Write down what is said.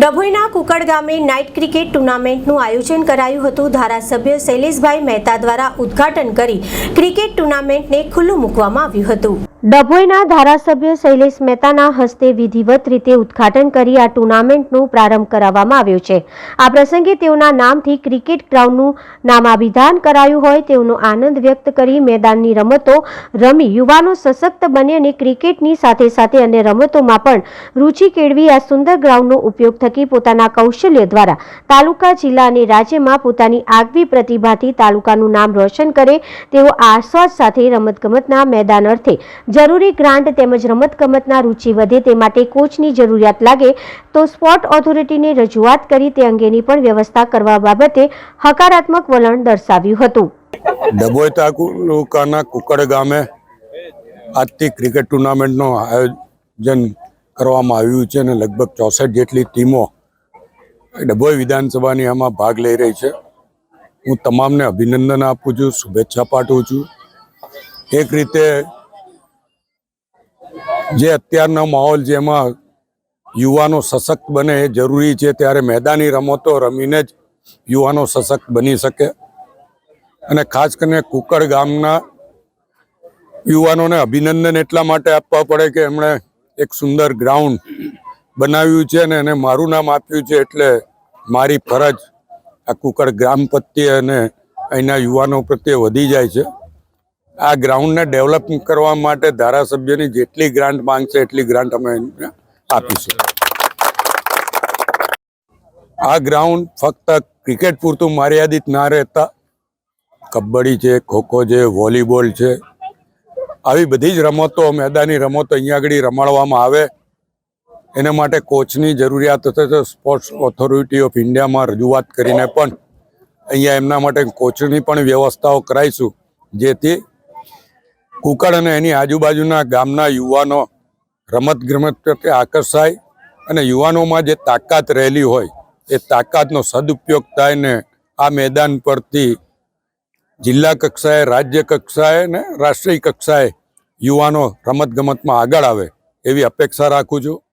ડભોઈના cooked ગામે night cricket ટુર્નામેન્ટનું આયોજન કરાયું હતું. ધારાસભ્ય શૈલેષભાઈ મહેતા દ્વારા ઉદ્ઘાટન કરી ક્રિકેટ ટુર્નામેન્ટને ખુલ્લું મૂકવામાં આવ્યું હતું. ડભોઈના ધારાસભ્ય શૈલેષ મહેતાના હસ્તે વિધિવત રીતે ઉદ્ઘાટન કરી આ ટુર્નામેન્ટનું પ્રારંભ કરાવવામાં આવ્યો છે. આ પ્રસંગે તેઓના નામથી ક્રિકેટ ગ્રાઉન્ડનું નામાભિધાન કરાયું હોય તેઓનો આનંદ વ્યક્ત કરી મેદાનની રમતો રમી યુવાનો સશક્ત બને અને ક્રિકેટની સાથે સાથે અન્ય રમતોમાં પણ રુચિ કેળવી આ સુંદર ગ્રાઉન્ડનો ઉપયોગ થકી પોતાના કૌશલ્ય દ્વારા તાલુકા, જિલ્લા અને રાજ્યમાં પોતાની આગવી પ્રતિભાથી તાલુકાનું નામ રોશન કરે તેવો આશ્વાસ સાથે રમતગમતના મેદાન અર્થે જરૂરી ગ્રાન્ટ તેમજ રમતગમતના રુચિ વધે તે માટે કોચની જરૂરિયાત લાગે, તો સ્પોર્ટ ઓથોરિટીને રજૂઆત કરી તે અંગેની પણ વ્યવસ્થા કરવા બાબતે હકારાત્મક વલણ દર્શાવ્યું હતું. ડભોઈ તાલુકાના કુકડ ગામે આજથી ક્રિકેટ ટુર્નામેન્ટનું આયોજન કરવામાં આવ્યું છે અને લગભગ ચોસઠ જેટલી ટીમો ડભોઈ વિધાનસભાની આમાં ભાગ લઈ રહી છે. હું તમામને અભિનંદન આપું છું, શુભેચ્છા પાઠવું છું. એક રીતે જે અત્યારનો માહોલ જેમાં યુવાનો સશક્ત બને એ જરૂરી છે. ત્યારે મેદાની રમતો રમીને જ યુવાનો સશક્ત બની શકે. અને ખાસ કરીને કુકડ ગામના યુવાનોને અભિનંદન એટલા માટે આપવા પડે કે એમણે એક સુંદર ગ્રાઉન્ડ બનાવ્યું છે અને એને મારું નામ આપ્યું છે એટલે મારી ફરજ આ કુકડ ગ્રામ પ્રત્યે અને અહીંના યુવાનો પ્રત્યે વધી જાય છે. આ ગ્રાઉન્ડને ડેવલપ કરવા માટે ધારાસભ્યની જેટલી ગ્રાન્ટ માંગશે, એટલી ગ્રાન્ટ અમે આપીશું. આ ગ્રાઉન્ડ ફક્ત ક્રિકેટ પૂરતું મર્યાદિત ના રહેતા, કબડ્ડી છે, ખોખો છે વોલીબોલ છે, આવી બધી જ રમતો, મેદાની રમતો અહીંયા આગળ રમાડવામાં આવે. એના માટે કોચની જરૂરિયાત તો સ્પોર્ટ્સ ઓથોરિટી ઓફ ઇન્ડિયામાં રજૂઆત કરીને પણ અહીંયા એમના માટે કોચની પણ વ્યવસ્થાઓ કરાવીશું જેથી કુકડ અને એની આજુબાજુના ગામના યુવાનો રમત ગમત પ્રત્યે આકર્ષાય અને યુવાનોમાં જે તાકાત રહેલી હોય એ તાકાતનો સદુપયોગ થાય ને આ મેદાન પરથી જિલ્લા કક્ષાએ, રાજ્ય કક્ષાએ ને રાષ્ટ્રીય કક્ષાએ યુવાનો રમતગમતમાં આગળ આવે એવી અપેક્ષા રાખું છું.